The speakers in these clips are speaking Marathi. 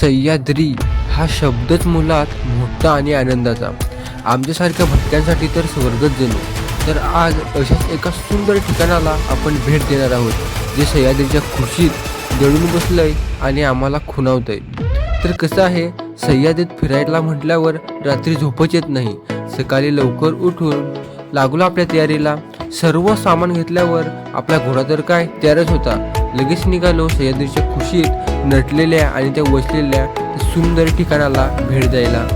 सह्याद्री हा शब्दच मुलात मोठा आणि आनंदाचा. आमच्यासारख्या भटक्यांसाठी तर स्वर्गच जणू. तर आज अशाच एका सुंदर ठिकाणाला आपण भेट देणार आहोत जे सह्याद्रीच्या खुशीत जळून बसलंय आणि आम्हाला खुणावतंय. तर कसं आहे सह्याद्रीत फिरायला म्हटल्यावर रात्री झोपच येत नाही. सकाळी लवकर उठून लागलो आपल्या तयारीला. सर्व सामान घेतल्यावर आपला घोडा तर काय? तयारच होता. लगेच निघालो सह्याद्रीच्या खुशीत नटलेल्या आणि त्या वसलेल्या सुंदर ठिकाणाला भेट द्यायला.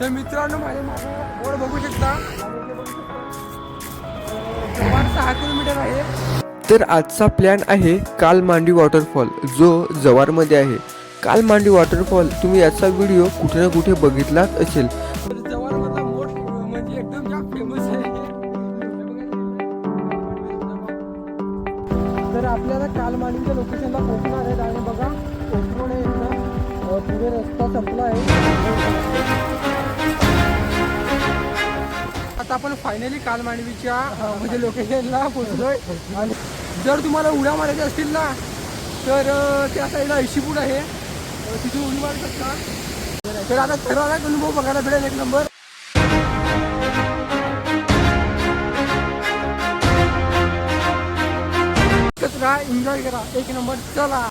तर मित्रांनो माझ्या मागे बघू शकता. सहा किलोमीटर आहे. तर आजचा प्लॅन आहे काल मांडी वॉटरफॉल जो जवारमध्ये आहे. काल मांडी वॉटरफॉल तुम्ही याचा व्हिडिओ कुठे ना कुठे बघितलाच असेल. तर जवळमधला मोठ म्हणजे एकदम फेमस आहे. तर आपल्याला कालमाडीच्या लोकेशनला पोहोचणार आहे आणि बघा कोथरूड आहे पुढे रस्ता संपला आहे. आता आपण फायनली कालमांडवीच्या मांडवीच्या म्हणजे लोकेशनला पोहोचलोय. आणि जर तुम्हाला उड्या मारायच्या असतील ना तर त्या साईडला ऐशीपूड आहे. तिथे उडी मारू शकता. तर आता सर्वांना अनुभव बघायला भेटेल एक नंबर. कचरा एन्जॉय करा एक नंबर चला